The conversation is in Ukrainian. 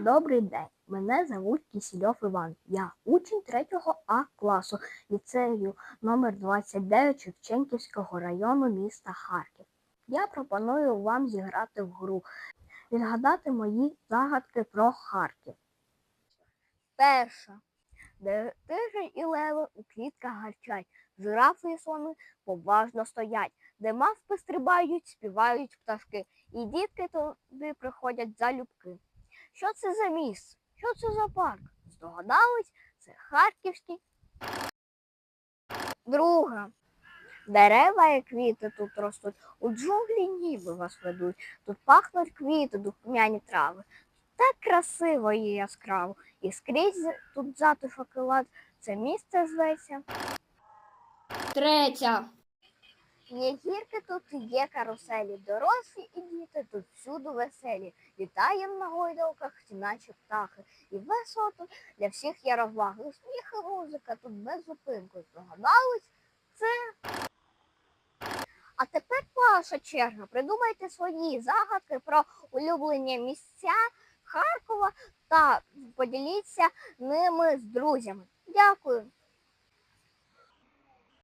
Добрий день. Мене звуть Кісільов Іван. Я учень 3 А класу ліцею номер 29 Шевченківського району міста Харків. Я пропоную вам зіграти в гру, відгадати мої загадки про Харків. Перша. Де тиждень і леви у клітках гарчать, жирафи і слони поважно стоять, де мавпи стрибають, співають пташки, і дітки туди приходять залюбки. Що це за місце? Що це за парк? Здогадались? Це Харківський. Друга. Дерева і квіти тут ростуть, у джунглі ніби вас ведуть. Тут пахнуть квіти, духмяні трави. Так красиво і яскраво. І скрізь тут затишок і лад. Це місце зветься. Третя. Є гірки тут, є каруселі, дорослі і діти тут всюди веселі. Літаєм на гойдалках, наче птахи. І весело тут для всіх є розваги. Сміх і музика тут без зупинку. Здогадались? Це. А тепер ваша черга. Придумайте свої загадки про улюблені місця Харкова та поділіться ними з друзями. Дякую.